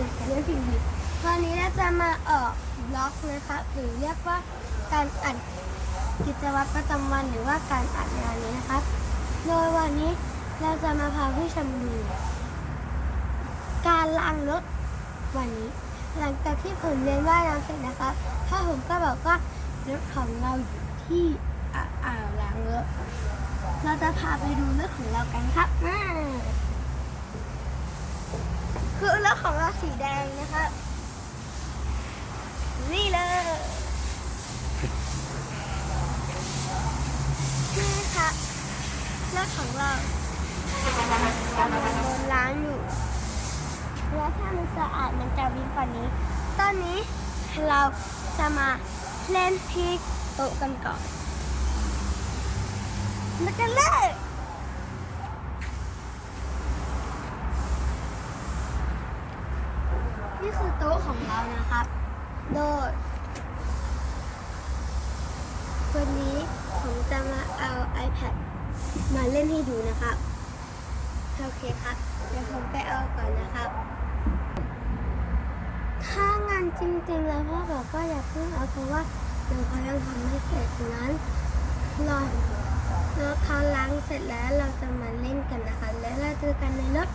ตัดเป็นกันเรื่องทีวีวันนี้เราจะมาออกบล็อกนะคะหรือเรียกว่าการอัดกิจวัตรประจำวันหรือว่าการอัดงานนี้นะครับ โดยวันนี้เราจะมาพาผู้ชมดูการล้างรถวันนี้ หลังจากที่ผมเรียนว่ายน้ำเสร็จนะครับถ้าผมก็บอกว่ารถของเราอยู่ที่อ่าอ่าวล้างรถเราจะพาไปดูรถของเรากันครับมา คือรถของเราสีแดงนะครับ นี่เลยนี่ค่ะรถของเรากำลังโดนล้างอยู่ แล้วถ้ามันสะอาดมันจะวิ่งกว่านี้ ตอนนี้เราจะมาเล่นที่โต๊ะกันก่อนมากันเลย นี่คือโต๊ะของเรานะครับ โดยวันนี้ผมจะมาเอา iPad มาเล่นให้ดูนะครับ โอเคครับ เดี๋ยวผมไปเอาก่อนนะครับ ถ้างานจริงๆแล้วพ่อบอกว่าอย่าเพิ่งเอาเพราะว่าเดี๋ยวเขายังทำไม่เสร็จนั้นรอแล้วเขาล้างเสร็จแล้วเราจะมาเล่นกันนะคะ แล้วเราเจอกันในรถ